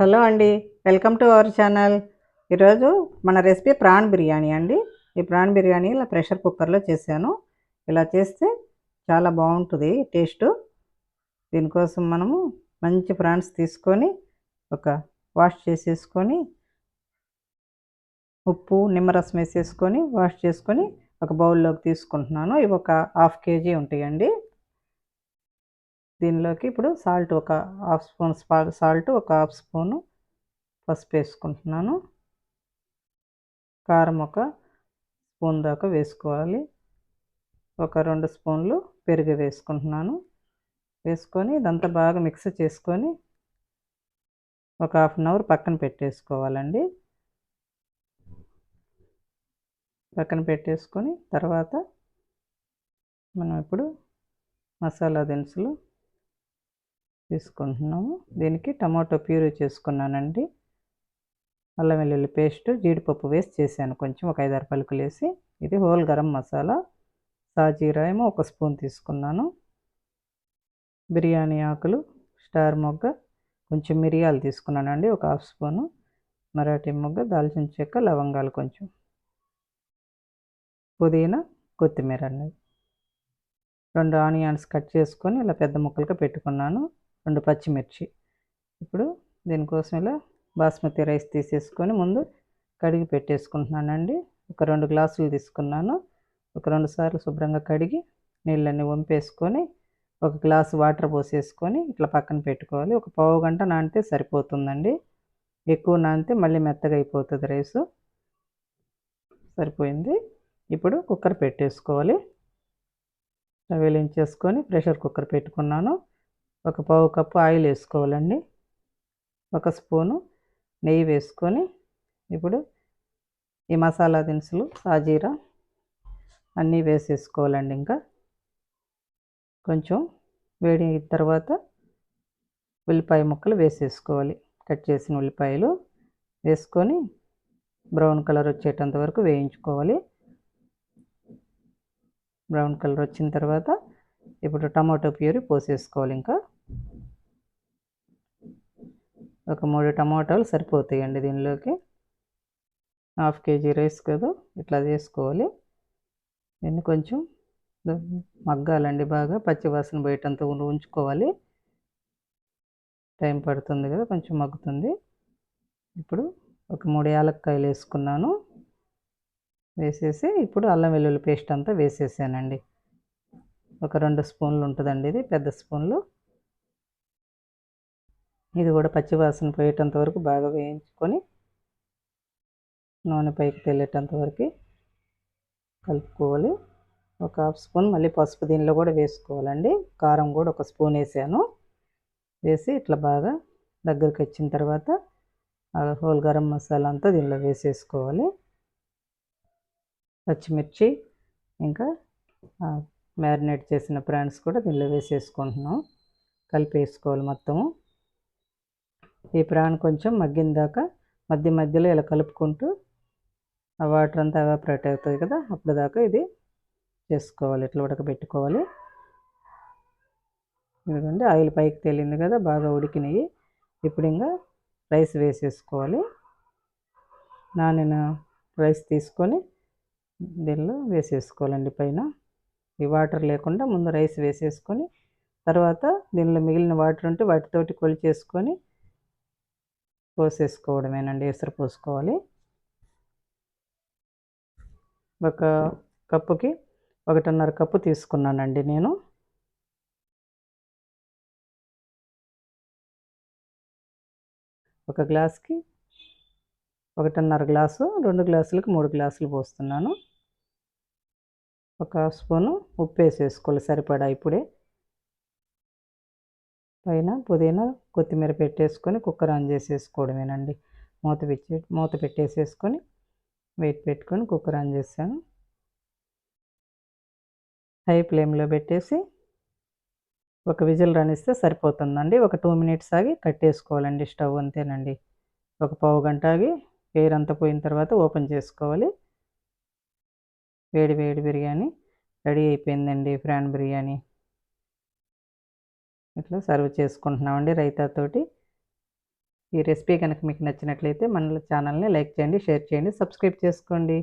Hello అండి welcome to our channel. ఈరోజు మన రెసిపీ ప్రాన్ బిర్యానీ అండి. ఈ ప్రాన్ బిర్యానీ ఇలా ప్రెషర్ కుక్కర్లో చేశాను. ఇలా చేస్తే చాలా బాగుంటుంది టేస్ట్. దీనికోసం మనము మంచి ప్రాన్స్ తీసుకొని ఒక వాష్ చేసేసుకొని ఉప్పు నిమ్మరసం వేసేసుకొని వాష్ చేసుకొని ఒక బౌల్లోకి తీసుకుంటున్నాను. ఇవి ఒక హాఫ్ కేజీ ఉంటాయండి. దీనిలోకి ఇప్పుడు సాల్ట్ ఒక హాఫ్ స్పూన్ సాల్ట్ ఒక హాఫ్ స్పూను పసుపు వేసుకుంటున్నాను. కారం ఒక స్పూన్ దాకా వేసుకోవాలి. ఒక రెండు స్పూన్లు పెరుగు వేసుకుంటున్నాను. వేసుకొని ఇదంతా బాగా మిక్స్ చేసుకొని ఒక హాఫ్ అన్ అవర్ పక్కన పెట్టేసుకోవాలండి. పక్కన పెట్టేసుకొని తర్వాత మనం ఇప్పుడు మసాలా దినుసులు తీసుకుంటున్నాము. దీనికి టమాటో ప్యూరీ చేసుకున్నానండి. అల్లం వెల్లుల్లి పేస్ట్ జీడిపప్పు వేసి చేశాను. కొంచెం ఒక ఐదారు పలుకులు వేసి. ఇది హోల్ గరం మసాలా. సాజీరా ఏమో ఒక స్పూన్ తీసుకున్నాను. బిర్యానీ ఆకులు స్టార్ మొగ్గ కొంచెం మిరియాలు తీసుకున్నానండి ఒక హాఫ్ స్పూను. మరాఠీ మొగ్గ దాల్చిన చెక్క లవంగాలు కొంచెం. పుదీనా కొత్తిమీర అండి. రెండు ఆనియన్స్ కట్ చేసుకొని ఇలా పెద్ద ముక్కలుగా పెట్టుకున్నాను. రెండు పచ్చిమిర్చి. ఇప్పుడు దీనికోసం ఇలా బాస్మతి రైస్ తీసేసుకొని ముందు కడిగి పెట్టేసుకుంటున్నానండి. ఒక రెండు గ్లాసులు తీసుకున్నాను. ఒక రెండు సార్లు శుభ్రంగా కడిగి నీళ్ళన్నీ వంపేసుకొని ఒక గ్లాసు వాటర్ పోసేసుకొని ఇట్లా పక్కన పెట్టుకోవాలి. ఒక పావు గంట నానితే సరిపోతుందండి. ఎక్కువ నానితే మళ్ళీ మెత్తగా అయిపోతుంది రైసు. సరిపోయింది. ఇప్పుడు కుక్కర్ పెట్టేసుకోవాలి. వేలించేసుకొని ప్రెషర్ కుక్కర్ పెట్టుకున్నాను. ఒక పావు కప్పు ఆయిల్ వేసుకోవాలండి. ఒక స్పూను నెయ్యి వేసుకొని ఇప్పుడు ఈ మసాలా దినుసులు సాజీరా అన్నీ వేసేసుకోవాలండి ఇంకా. కొంచెం వేడి తర్వాత ఉల్లిపాయ ముక్కలు వేసేసుకోవాలి. కట్ చేసిన ఉల్లిపాయలు వేసుకొని బ్రౌన్ కలర్ వచ్చేటంత వరకు వేయించుకోవాలి. బ్రౌన్ కలర్ వచ్చిన తర్వాత ఇప్పుడు టమాటో ప్యూరీ పోసేసుకోవాలి ఇంకా. ఒక మూడు టమాటాలు సరిపోతాయండి దీనిలోకి. హాఫ్ కేజీ రైస్ కదా ఇట్లా చేసుకోవాలి. దీన్ని కొంచెం మగ్గాలండి బాగా పచ్చివాసన బయటంతా ఉంచుకోవాలి. టైం పడుతుంది కదా కొంచెం మగ్గుతుంది. ఇప్పుడు ఒక మూడు యాలక్కాయలు వేసుకున్నాను. వేసేసి ఇప్పుడు అల్లం వెల్లుల్లి పేస్ట్ అంతా వేసేసానండి. ఒక రెండు స్పూన్లు ఉంటుందండి ఇది పెద్ద స్పూన్లు. ఇది కూడా పచ్చివాసన పోయేటంత వరకు బాగా వేయించుకొని నూనె పైకి తెల్లేటంత వరకు కలుపుకోవాలి. ఒక హాఫ్ స్పూన్ మళ్ళీ పసుపు దీనిలో కూడా వేసుకోవాలండి. కారం కూడా ఒక స్పూన్ వేసాను. వేసి ఇట్లా బాగా దగ్గరికి వచ్చిన తర్వాత హోల్ గరం మసాలా అంతా దీనిలో వేసేసుకోవాలి. పచ్చిమిర్చి ఇంకా మ్యారినేట్ చేసిన ప్రాన్స్ కూడా దీనిలో వేసేసుకుంటున్నాం. కలిపేసుకోవాలి మొత్తము. ఈ ప్రాన్ కొంచెం మగ్గిన దాకా మధ్య మధ్యలో ఇలా కలుపుకుంటూ ఆ వాటర్ అంతా ఎవాపరేట్ అవుతుంది కదా అప్పుడు దాకా ఇది చేసుకోవాలి. ఇట్లా ఉడకబెట్టుకోవాలి. ఎందుకంటే ఆయిల్ పైకి తేలింది కదా బాగా ఉడికినాయి. ఇప్పుడు ఇంకా రైస్ వేసేసుకోవాలి. నానిన రైస్ తీసుకొని దీనిలో వేసేసుకోవాలండి పైన. ఈ వాటర్ లేకుండా ముందు రైస్ వేసేసుకొని తర్వాత దీనిలో మిగిలిన వాటర్ ఉంటే వాటితోటి కొలిచేసుకొని పోసేసుకోవడమేనండి ఎసురు పోసుకోవాలి. ఒక కప్పుకి ఒకటిన్నర కప్పు తీసుకున్నానండి నేను. ఒక గ్లాస్కి ఒకటిన్నర గ్లాసు రెండు గ్లాసులకు మూడు గ్లాసులు పోస్తున్నాను. ఒక స్పూను ఉప్పు వేసేసుకోవాలి సరిపడా ఇప్పుడే. పైన పుదీనా కొత్తిమీర పెట్టేసుకొని కుక్కర్ ఆన్ చేసేసుకోవడమేనండి. మూత పెట్టి మూత పెట్టేసేసుకొని వెయిట్ పెట్టుకొని కుక్కర్ ఆన్ చేశాను హై ఫ్లేమ్లో పెట్టేసి ఒక విజిల్ రానిస్తే సరిపోతుందండి. ఒక టూ మినిట్స్ ఆగి కట్టేసుకోవాలండి స్టవ్ అంతేనండి. ఒక పావు గంట ఆగి వేరు అంతా పోయిన తర్వాత ఓపెన్ చేసుకోవాలి. వేడి వేడి బిర్యానీ రెడీ అయిపోయిందండి ఫ్రాన్ బిర్యానీ. ఇట్లా సర్వ్ చేసుకుంటున్నామండి రైతాతోటి. ఈ రెసిపీ కనుక మీకు నచ్చినట్లయితే మన ఛానల్ని లైక్ చేయండి షేర్ చేయండి సబ్స్క్రైబ్ చేసుకోండి.